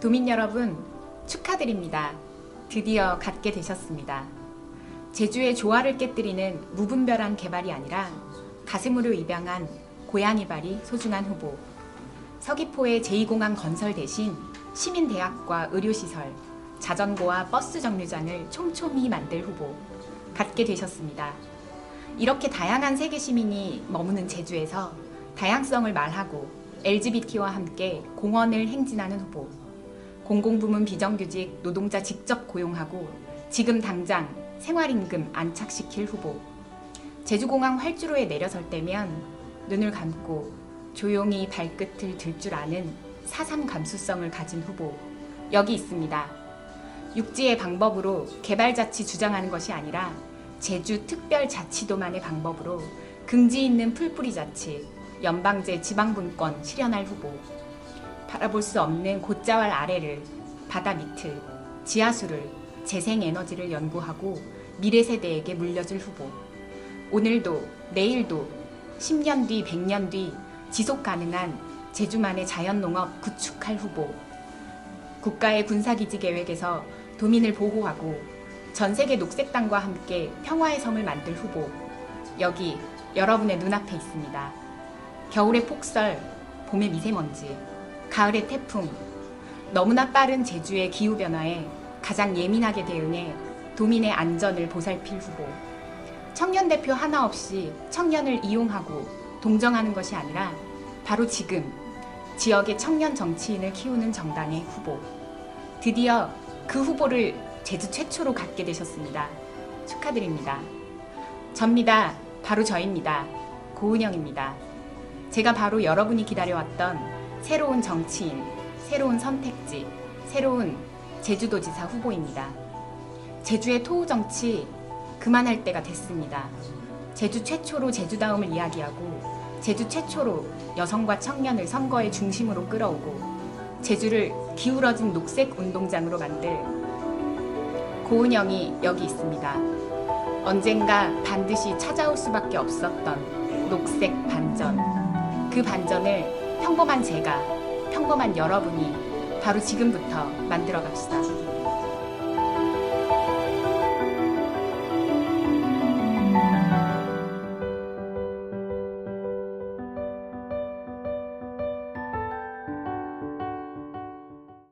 도민 여러분, 축하드립니다. 드디어 갖게 되셨습니다. 제주의 조화를 깨뜨리는 무분별한 개발이 아니라 가슴으로 입양한 고양이발이 소중한 후보. 서귀포의 제2공항 건설 대신 시민대학과 의료시설, 자전거와 버스 정류장을 촘촘히 만들 후보. 갖게 되셨습니다. 이렇게 다양한 세계 시민이 머무는 제주에서 다양성을 말하고 LGBT와 함께 공헌을 행진하는 후보. 공공부문 비정규직 노동자 직접 고용하고 지금 당장 생활임금 안착시킬 후보. 제주공항 활주로에 내려설 때면 눈을 감고 조용히 발끝을 들 줄 아는 사삼 감수성을 가진 후보. 여기 있습니다. 육지의 방법으로 개발자치 주장하는 것이 아니라 제주 특별자치도만의 방법으로 긍지 있는 풀뿌리 자치, 연방제 지방분권 실현할 후보. 바라볼 수 없는 곧자왈 아래를 바다 밑을 지하수를 재생 에너지를 연구하고 미래 세대에게 물려줄 후보. 오늘도 내일도 10년 뒤 100년 뒤 지속 가능한 제주만의 자연 농업 구축할 후보. 국가의 군사기지 계획에서 도민을 보호하고 전 세계 녹색당과 함께 평화의 섬을 만들 후보. 여기 여러분의 눈앞에 있습니다. 겨울의 폭설, 봄의 미세먼지, 가을의 태풍, 너무나 빠른 제주의 기후변화에 가장 예민하게 대응해 도민의 안전을 보살필 후보. 청년 대표 하나 없이 청년을 이용하고 동정하는 것이 아니라 바로 지금 지역의 청년 정치인을 키우는 정당의 후보. 드디어 그 후보를 제주 최초로 갖게 되셨습니다. 축하드립니다. 접니다. 바로 저입니다. 고은영입니다. 제가 바로 여러분이 기다려왔던 새로운 정치인, 새로운 선택지, 새로운 제주도지사 후보입니다. 제주의 토우 정치 그만할 때가 됐습니다. 제주 최초로 제주다움을 이야기하고 제주 최초로 여성과 청년을 선거의 중심으로 끌어오고 제주를 기울어진 녹색 운동장으로 만들 고은영이 여기 있습니다. 언젠가 반드시 찾아올 수밖에 없었던 녹색 반전. 그 반전을 평범한 제가, 평범한 여러분이 바로 지금부터 만들어 갑시다.